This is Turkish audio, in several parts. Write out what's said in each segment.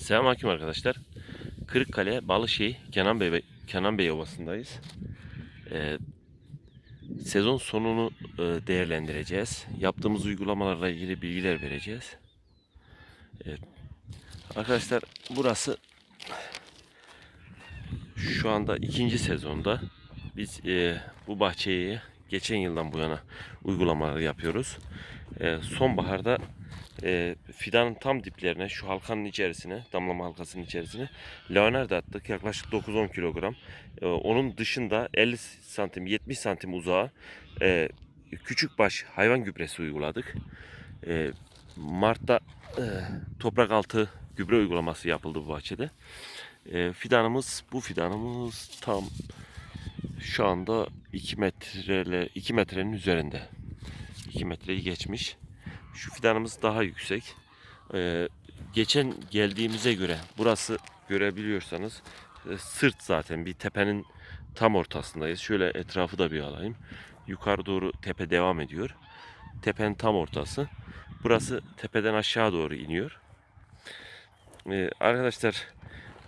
Selamünaleyküm arkadaşlar. Kırıkkale Balışehir Kenan Bey Kenan Bey Ovası'ndayız. Ee, sezon sonunu e, değerlendireceğiz. Yaptığımız uygulamalarla ilgili bilgiler vereceğiz. Evet. Arkadaşlar burası şu anda ikinci sezonda. Biz e, bu bahçeyi geçen yıldan bu yana uygulamalar yapıyoruz. E, sonbaharda e, fidanın tam diplerine şu halkanın içerisine damlama halkasının içerisine leonard attık yaklaşık 9-10 kilogram. E, onun dışında 50 santim 70 santim uzağa e, küçük baş hayvan gübresi uyguladık. E, Mart'ta e, toprak altı gübre uygulaması yapıldı bu bahçede. E, fidanımız bu fidanımız tam şu anda 2 metrele 2 metrenin üzerinde. 2 metreyi geçmiş. Şu fidanımız daha yüksek. Ee, geçen geldiğimize göre burası görebiliyorsanız e, sırt zaten bir tepenin tam ortasındayız. Şöyle etrafı da bir alayım. Yukarı doğru tepe devam ediyor. Tepenin tam ortası. Burası tepeden aşağı doğru iniyor. Ee, arkadaşlar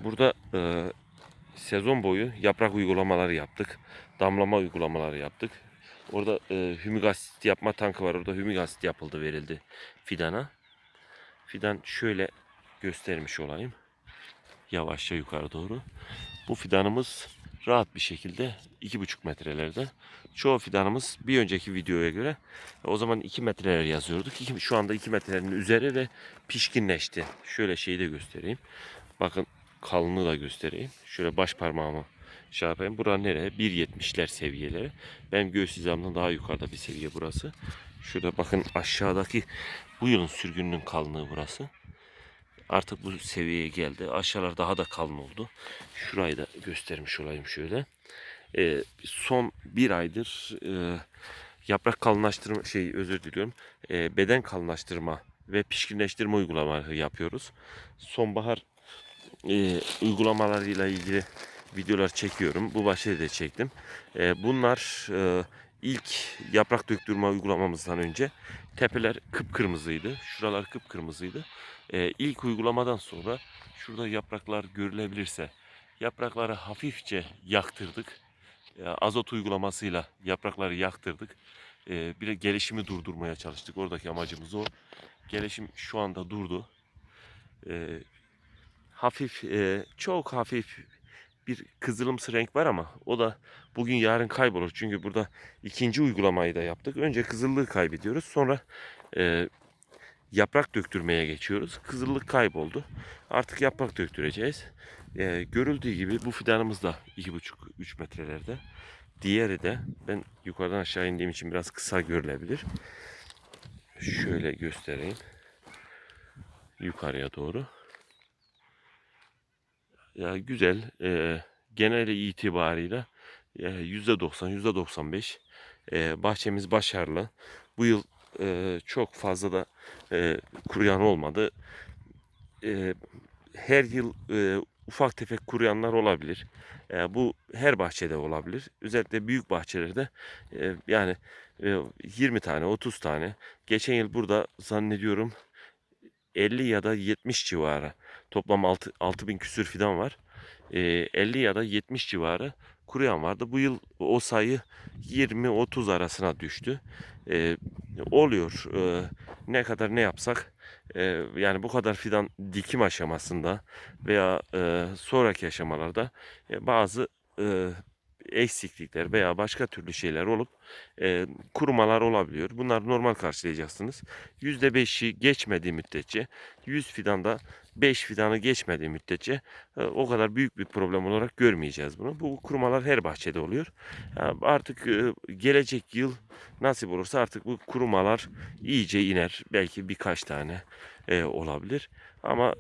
burada e, sezon boyu yaprak uygulamaları yaptık. Damlama uygulamaları yaptık. Orada e, hümik yapma tankı var. Orada hümik yapıldı verildi fidana. Fidan şöyle göstermiş olayım. Yavaşça yukarı doğru. Bu fidanımız rahat bir şekilde 2,5 metrelerde. Çoğu fidanımız bir önceki videoya göre o zaman 2 metreler yazıyorduk. Şu anda 2 metrenin üzeri ve pişkinleşti. Şöyle şeyi de göstereyim. Bakın kalınlığı da göstereyim. Şöyle baş parmağımı şey yapayım. Bura nereye? 1.70'ler seviyeleri. Benim göğüs hizamdan daha yukarıda bir seviye burası. Şurada bakın aşağıdaki bu yılın sürgününün kalınlığı burası. Artık bu seviyeye geldi. Aşağılar daha da kalın oldu. Şurayı da göstermiş olayım şöyle. Ee, son bir aydır e, yaprak kalınlaştırma şey özür diliyorum. Ee, beden kalınlaştırma ve pişkinleştirme uygulamaları yapıyoruz. Sonbahar e, uygulamalarıyla ilgili videolar çekiyorum. Bu bahçede de çektim. E, bunlar e, ilk yaprak döktürme uygulamamızdan önce tepeler kıpkırmızıydı. Şuralar kıpkırmızıydı. E, ilk uygulamadan sonra şurada yapraklar görülebilirse yaprakları hafifçe yaktırdık. E, azot uygulamasıyla yaprakları yaktırdık. E, bir gelişimi durdurmaya çalıştık. Oradaki amacımız o. Gelişim şu anda durdu. E, hafif, e, çok hafif bir kızılımsı renk var ama o da bugün yarın kaybolur. Çünkü burada ikinci uygulamayı da yaptık. Önce kızıllığı kaybediyoruz. Sonra e, yaprak döktürmeye geçiyoruz. Kızıllık kayboldu. Artık yaprak döktüreceğiz. E, görüldüğü gibi bu fidanımız da 2,5-3 metrelerde. Diğeri de ben yukarıdan aşağı indiğim için biraz kısa görülebilir. Şöyle göstereyim. Yukarıya doğru. Ya güzel. E, geneli itibarıyla e, %90, %95 e, bahçemiz başarılı. Bu yıl e, çok fazla da e, kuruyan olmadı. E, her yıl e, ufak tefek kuruyanlar olabilir. E, bu her bahçede olabilir. Özellikle büyük bahçelerde e, yani e, 20 tane, 30 tane. Geçen yıl burada zannediyorum 50 ya da 70 civarı. Toplam 6, 6000 küsür fidan var. Ee, 50 ya da 70 civarı kuruyan vardı. Bu yıl o sayı 20-30 arasına düştü. Ee, oluyor. Ee, ne kadar ne yapsak e, yani bu kadar fidan dikim aşamasında veya e, sonraki aşamalarda e, bazı e, eksiklikler veya başka türlü şeyler olup e, kurumalar olabiliyor. Bunlar normal karşılayacaksınız. %5'i geçmediği müddetçe 100 fidanda 5 fidanı geçmediği müddetçe e, o kadar büyük bir problem olarak görmeyeceğiz bunu. Bu kurumalar her bahçede oluyor. Ya artık e, gelecek yıl nasip olursa artık bu kurumalar iyice iner. Belki birkaç tane e, olabilir. Ama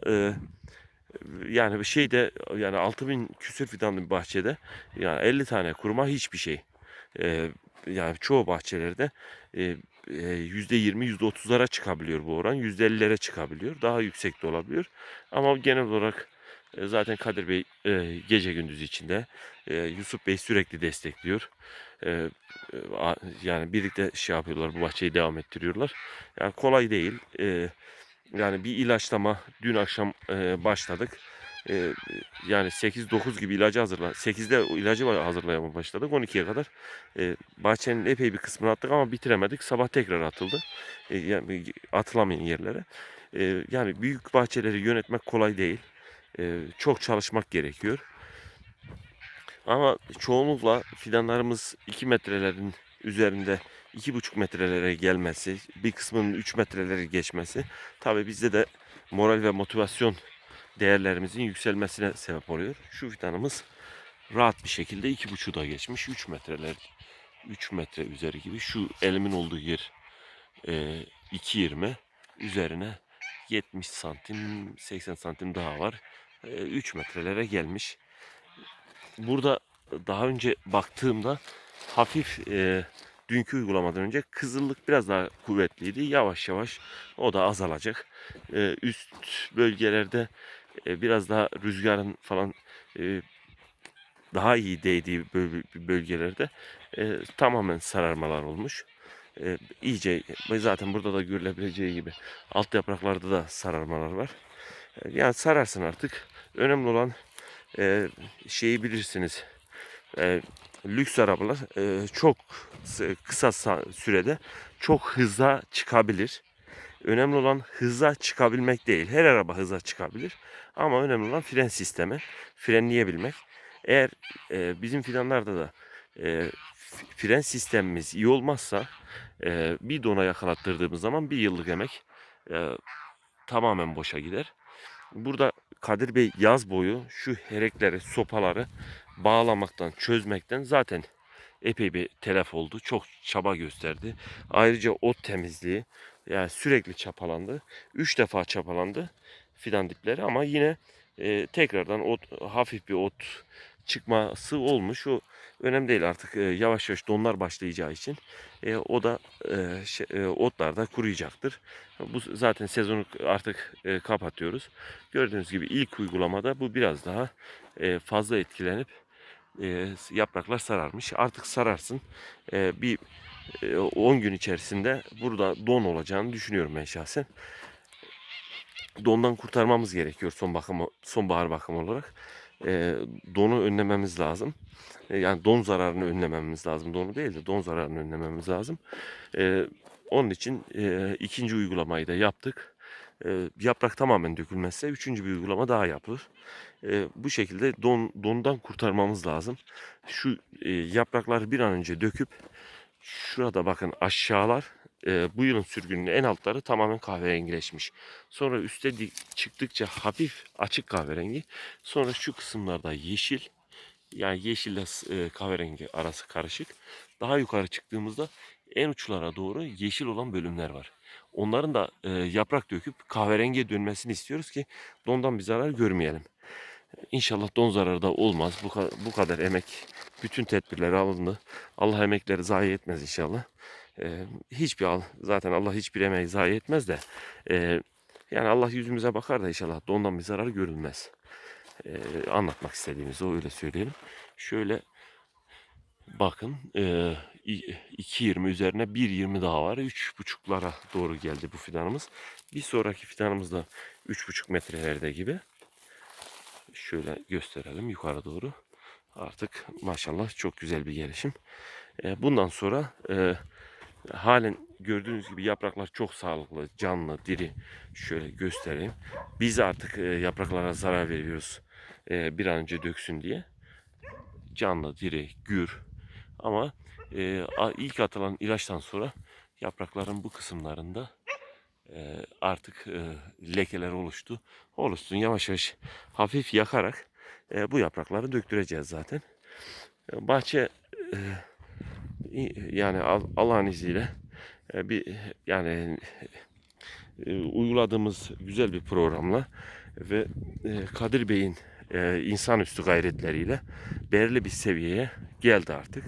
yani bir şeyde yani 6000 küsür fidanlı bir bahçede yani 50 tane kuruma hiçbir şey. Yani çoğu bahçelerde %20 %30'lara çıkabiliyor bu oran. %50'lere çıkabiliyor. Daha yüksek de olabiliyor. Ama genel olarak e, zaten Kadir Bey e, gece gündüz içinde e, Yusuf Bey sürekli destekliyor. E, e, yani birlikte şey yapıyorlar bu bahçeyi devam ettiriyorlar. Yani kolay değil. E, Yani bir ilaçlama dün akşam e, başladık. E, yani 8-9 gibi ilacı hazırla. 8'de o ilacı hazırlamaya başladık. 12'ye kadar e, bahçenin epey bir kısmını attık ama bitiremedik. Sabah tekrar atıldı. E, yani atılamayan yerlere. E, yani büyük bahçeleri yönetmek kolay değil. E, çok çalışmak gerekiyor. Ama çoğunlukla fidanlarımız 2 metrelerin üzerinde 2,5 metrelere gelmesi, bir kısmının 3 metreleri geçmesi tabii bizde de moral ve motivasyon değerlerimizin yükselmesine sebep oluyor. Şu fidanımız rahat bir şekilde 2,5'u da geçmiş. 3 metreler 3 metre üzeri gibi. Şu elimin olduğu yer e, 2.20 üzerine 70 santim 80 santim daha var. E, 3 metrelere gelmiş. Burada daha önce baktığımda hafif e, dünkü uygulamadan önce kızıllık biraz daha kuvvetliydi. Yavaş yavaş o da azalacak. E, üst bölgelerde e, biraz daha rüzgarın falan e, daha iyi değdiği böl- bölgelerde e, tamamen sararmalar olmuş. İyice zaten burada da görülebileceği gibi alt yapraklarda da sararmalar var. Yani sararsın artık. Önemli olan şeyi bilirsiniz. Lüks arabalar çok kısa sa- sürede çok hıza çıkabilir. Önemli olan hıza çıkabilmek değil. Her araba hıza çıkabilir. Ama önemli olan fren sistemi. Frenleyebilmek. Eğer e, bizim fidanlarda da e, fren sistemimiz iyi olmazsa e, bir dona yakalattırdığımız zaman bir yıllık emek e, tamamen boşa gider. Burada Kadir Bey yaz boyu şu herekleri, sopaları bağlamaktan, çözmekten zaten epey bir telef oldu. Çok çaba gösterdi. Ayrıca ot temizliği yani sürekli çapalandı. Üç defa çapalandı fidan dipleri ama yine e, tekrardan ot, hafif bir ot çıkması olmuş. O önemli değil artık e, yavaş yavaş donlar başlayacağı için e, o da e, şey, e, otlar da kuruyacaktır. Bu zaten sezonu artık e, kapatıyoruz. Gördüğünüz gibi ilk uygulamada bu biraz daha e, fazla etkilenip e, yapraklar sararmış. Artık sararsın. E, bir 10 gün içerisinde burada don olacağını düşünüyorum ben şahsen. Dondan kurtarmamız gerekiyor son bakım sonbahar bakım olarak. E, donu önlememiz lazım. E, yani don zararını önlememiz lazım. Donu değil de don zararını önlememiz lazım. E, onun için e, ikinci uygulamayı da yaptık. E, yaprak tamamen dökülmezse üçüncü bir uygulama daha yapılır. E, bu şekilde don, dondan kurtarmamız lazım. Şu e, yaprakları bir an önce döküp şurada bakın aşağılar e, bu yılın sürgünün en altları tamamen kahverengileşmiş. Sonra üste di- çıktıkça hafif açık kahverengi. Sonra şu kısımlarda yeşil. Yani yeşille e, kahverengi arası karışık. Daha yukarı çıktığımızda en uçlara doğru yeşil olan bölümler var. Onların da e, yaprak döküp kahverengiye dönmesini istiyoruz ki dondan bir zarar görmeyelim. İnşallah don zararı da olmaz. Bu, ka- bu kadar emek, bütün tedbirler alındı. Allah emekleri zayi etmez inşallah. Ee, hiçbir al, zaten Allah hiçbir emeği zayi etmez de. e, yani Allah yüzümüze bakar da inşallah dondan bir zarar görülmez. Ee, anlatmak istediğimizi öyle söyleyelim. Şöyle bakın e, i- 2.20 üzerine 1.20 daha var. 3.5'lara doğru geldi bu fidanımız. Bir sonraki fidanımız da 3.5 metrelerde gibi şöyle gösterelim yukarı doğru. Artık maşallah çok güzel bir gelişim. E, bundan sonra e, halen gördüğünüz gibi yapraklar çok sağlıklı, canlı, diri. Şöyle göstereyim. Biz artık e, yapraklara zarar veriyoruz bir an önce döksün diye. Canlı, diri, gür. Ama ilk atılan ilaçtan sonra yaprakların bu kısımlarında e, artık e, lekeler oluştu. Oluşsun yavaş yavaş hafif yakarak e, bu yaprakları döktüreceğiz zaten. E, bahçe yani Al- Allah'ın izniyle bir yani uyguladığımız güzel bir programla ve Kadir Bey'in insanüstü gayretleriyle belirli bir seviyeye geldi artık.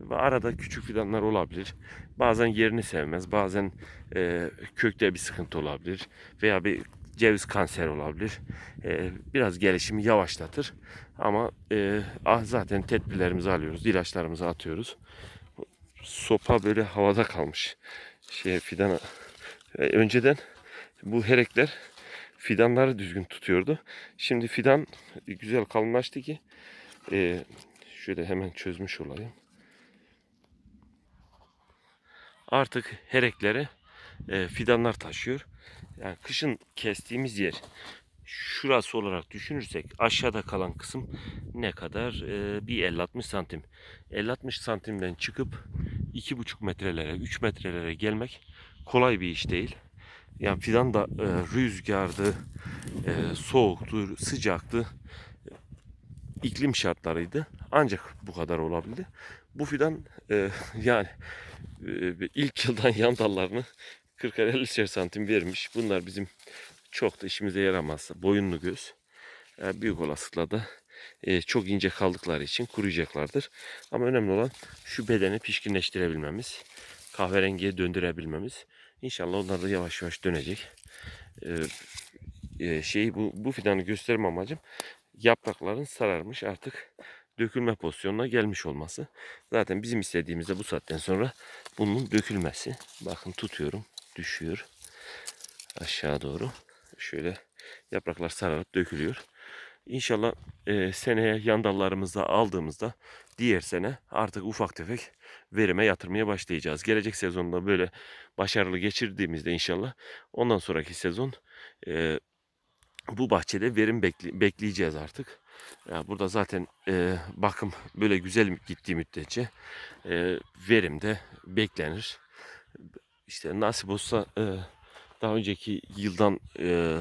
Ve arada küçük fidanlar olabilir. Bazen yerini sevmez. Bazen e, kökte bir sıkıntı olabilir. Veya bir ceviz kanser olabilir. E, biraz gelişimi yavaşlatır. Ama e, ah, zaten tedbirlerimizi alıyoruz. ilaçlarımızı atıyoruz. Sopa böyle havada kalmış. Şey fidana. E, önceden bu herekler fidanları düzgün tutuyordu. Şimdi fidan güzel kalınlaştı ki e, şöyle hemen çözmüş olayım. Artık herekleri e, fidanlar taşıyor. Yani kışın kestiğimiz yer şurası olarak düşünürsek aşağıda kalan kısım ne kadar? E, bir 50-60 santim. 50-60 santimden çıkıp 2,5 metrelere, 3 metrelere gelmek kolay bir iş değil. Yani fidan da e, rüzgardı, e, soğuktu, sıcaktı, iklim şartlarıydı. Ancak bu kadar olabildi. Bu fidan e, yani e, ilk yıldan yan dallarını 40-50 santim vermiş. Bunlar bizim çok da işimize yaramaz. Boyunlu göz. E, büyük olasılıkla da e, çok ince kaldıkları için kuruyacaklardır. Ama önemli olan şu bedeni pişkinleştirebilmemiz. Kahverengiye döndürebilmemiz. İnşallah onlar da yavaş yavaş dönecek. E, e, şeyi bu, bu fidanı gösterme amacım yaprakların sararmış artık dökülme pozisyonuna gelmiş olması. Zaten bizim istediğimiz de bu saatten sonra bunun dökülmesi. Bakın tutuyorum düşüyor aşağı doğru. Şöyle yapraklar sararıp dökülüyor. İnşallah e, seneye yan dallarımızda aldığımızda diğer sene artık ufak tefek verime yatırmaya başlayacağız. Gelecek sezonda böyle başarılı geçirdiğimizde inşallah ondan sonraki sezon e, bu bahçede verim bekle- bekleyeceğiz artık. Ya burada zaten e, bakım böyle güzel gittiği müddetçe e, verim de beklenir. İşte nasip olsa e, daha önceki yıldan e,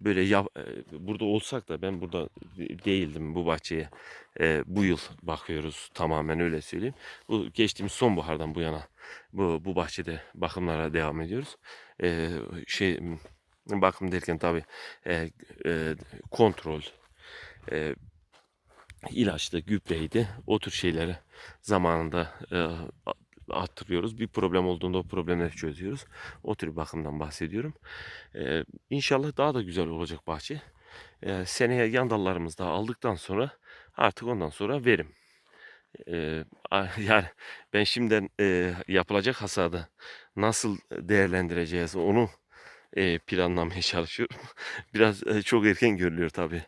böyle yap, e, burada olsak da ben burada değildim bu bahçeye. E, bu yıl bakıyoruz tamamen öyle söyleyeyim. Bu geçtiğimiz sonbahardan bu yana bu bu bahçede bakımlara devam ediyoruz. E, şey bakım derken tabi e, e, kontrol e, ilaçlı gübreydi o tür şeyleri zamanında e, attırıyoruz. Bir problem olduğunda o problemleri çözüyoruz. O tür bakımdan bahsediyorum. Ee, inşallah daha da güzel olacak bahçe. Ee, seneye yan dallarımızı da aldıktan sonra artık ondan sonra verim. Ee, yani ben şimdiden e, yapılacak hasadı nasıl değerlendireceğiz onu e, planlamaya çalışıyorum. Biraz e, çok erken görülüyor tabii.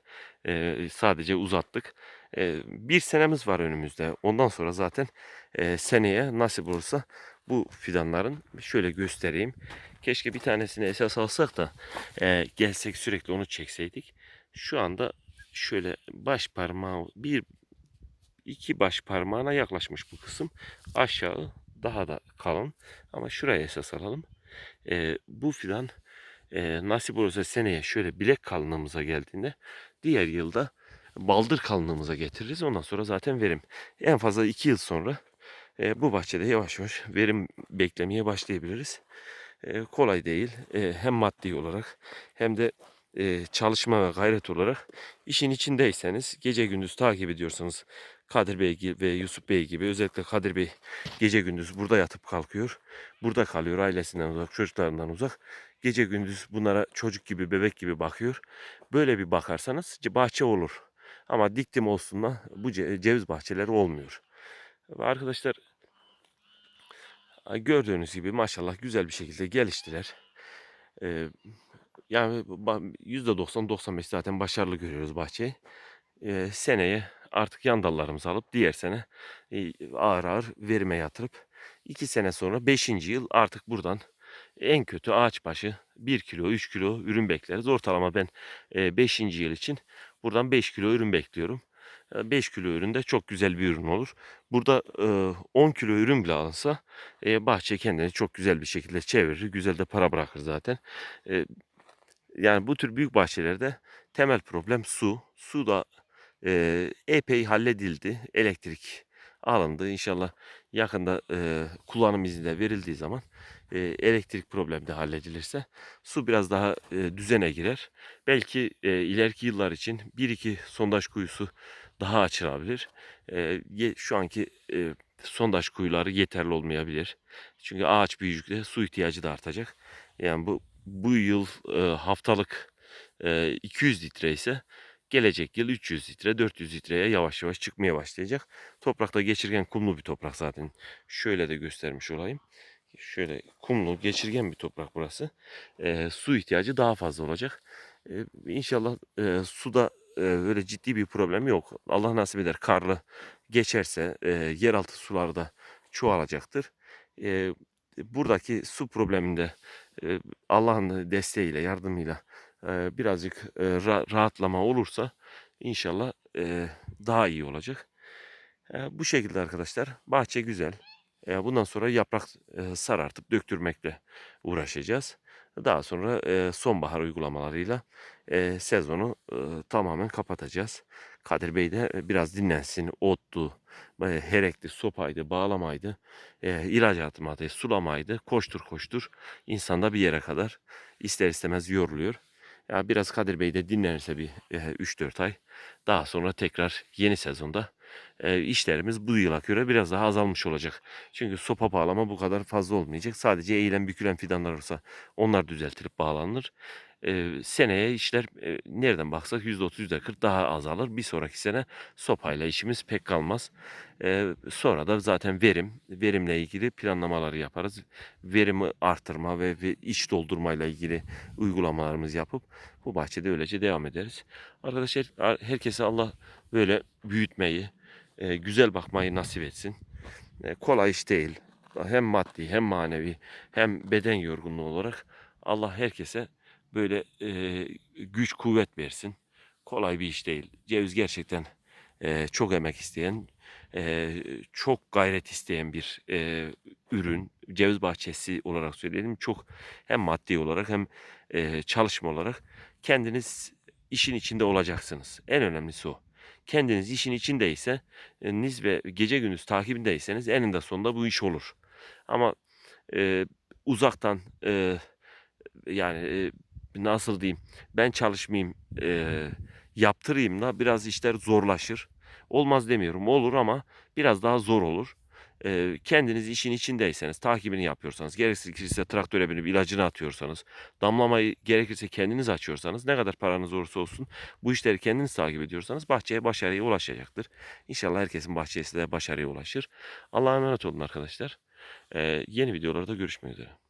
E, sadece uzattık. E, bir senemiz var önümüzde. Ondan sonra zaten e, seneye nasip olursa bu fidanların şöyle göstereyim. Keşke bir tanesini esas alsak da e, gelsek sürekli onu çekseydik. Şu anda şöyle baş parmağı bir iki baş parmağına yaklaşmış bu kısım. Aşağı daha da kalın ama şuraya esas alalım. E, bu fidan e, nasip olursa seneye şöyle bilek kalınlığımıza geldiğinde diğer yılda baldır kalınlığımıza getiririz. Ondan sonra zaten verim. En fazla 2 yıl sonra e, bu bahçede yavaş yavaş verim beklemeye başlayabiliriz. E, kolay değil. E, hem maddi olarak hem de e, çalışma ve gayret olarak işin içindeyseniz gece gündüz takip ediyorsanız Kadir Bey ve Yusuf Bey gibi özellikle Kadir Bey gece gündüz burada yatıp kalkıyor. Burada kalıyor ailesinden uzak, çocuklarından uzak. Gece gündüz bunlara çocuk gibi, bebek gibi bakıyor. Böyle bir bakarsanız bahçe olur. Ama diktim olsunla bu ceviz bahçeleri olmuyor. Arkadaşlar gördüğünüz gibi maşallah güzel bir şekilde geliştiler. Ee, yani %90-95 zaten başarılı görüyoruz bahçeyi. Ee, seneye artık yan dallarımızı alıp diğer sene ağır ağır verime yatırıp 2 sene sonra 5. yıl artık buradan en kötü ağaç başı 1 kilo 3 kilo ürün bekleriz. Ortalama ben 5. yıl için buradan 5 kilo ürün bekliyorum. 5 kilo ürün de çok güzel bir ürün olur. Burada 10 kilo ürün bile alınsa bahçe kendini çok güzel bir şekilde çevirir. Güzel de para bırakır zaten. Yani bu tür büyük bahçelerde temel problem su. Su da epey halledildi. Elektrik alındı. İnşallah yakında kullanım izni de verildiği zaman e, elektrik problemi de halledilirse su biraz daha e, düzene girer. Belki e, ileriki yıllar için bir iki sondaj kuyusu daha açılabilir. E, şu anki e, sondaj kuyuları yeterli olmayabilir. Çünkü ağaç büyüyecekçe su ihtiyacı da artacak. Yani bu bu yıl e, haftalık e, 200 litre ise gelecek yıl 300 litre 400 litreye yavaş yavaş çıkmaya başlayacak. Toprakta geçirgen kumlu bir toprak zaten. Şöyle de göstermiş olayım. şöyle kumlu, geçirgen bir toprak burası. E, su ihtiyacı daha fazla olacak. E, inşallah e, suda e, öyle ciddi bir problem yok. Allah nasip eder karlı geçerse e, yeraltı suları da çoğalacaktır. E, buradaki su probleminde e, Allah'ın desteğiyle, yardımıyla birazcık ra- rahatlama olursa inşallah daha iyi olacak. Bu şekilde arkadaşlar bahçe güzel. Bundan sonra yaprak e, sarartıp döktürmekle uğraşacağız. Daha sonra sonbahar uygulamalarıyla sezonu tamamen kapatacağız. Kadir Bey de biraz dinlensin. Ottu, e, herekti, sopaydı, bağlamaydı, e, ilaç atmaydı, sulamaydı. Koştur koştur insanda bir yere kadar ister istemez yoruluyor. Ya biraz Kadir Bey de dinlenirse bir e, 3-4 ay. Daha sonra tekrar yeni sezonda e, işlerimiz bu yıla göre biraz daha azalmış olacak. Çünkü sopa bağlama bu kadar fazla olmayacak. Sadece eğilen bükülen fidanlar olursa onlar düzeltilip bağlanır. E, seneye işler e, nereden baksak %30 %40 daha azalır. Bir sonraki sene sopayla işimiz pek kalmaz. E, sonra da zaten verim, verimle ilgili planlamaları yaparız. Verimi artırma ve, ve iç doldurmayla ilgili uygulamalarımızı yapıp bu bahçede öylece devam ederiz. Arkadaşlar herkese Allah böyle büyütmeyi, e, güzel bakmayı nasip etsin. E, kolay iş değil. Hem maddi hem manevi hem beden yorgunluğu olarak Allah herkese böyle e, güç kuvvet versin. Kolay bir iş değil. Ceviz gerçekten e, çok emek isteyen, e, çok gayret isteyen bir e, ürün. Ceviz bahçesi olarak söyleyelim. Çok hem maddi olarak hem e, çalışma olarak kendiniz işin içinde olacaksınız. En önemlisi o kendiniz işin içindeyse e, niz ve gece gündüz takibindeyseniz eninde sonunda bu iş olur. Ama e, uzaktan e, yani e, nasıl diyeyim ben çalışmayayım e, yaptırayım da biraz işler zorlaşır. Olmaz demiyorum olur ama biraz daha zor olur. Kendiniz işin içindeyseniz, takibini yapıyorsanız, gerekirse traktöre binip ilacını atıyorsanız, damlamayı gerekirse kendiniz açıyorsanız, ne kadar paranız olursa olsun bu işleri kendiniz takip ediyorsanız bahçeye başarıya ulaşacaktır. İnşallah herkesin bahçesi de başarıya ulaşır. Allah'a emanet olun arkadaşlar. E, yeni videolarda görüşmek üzere.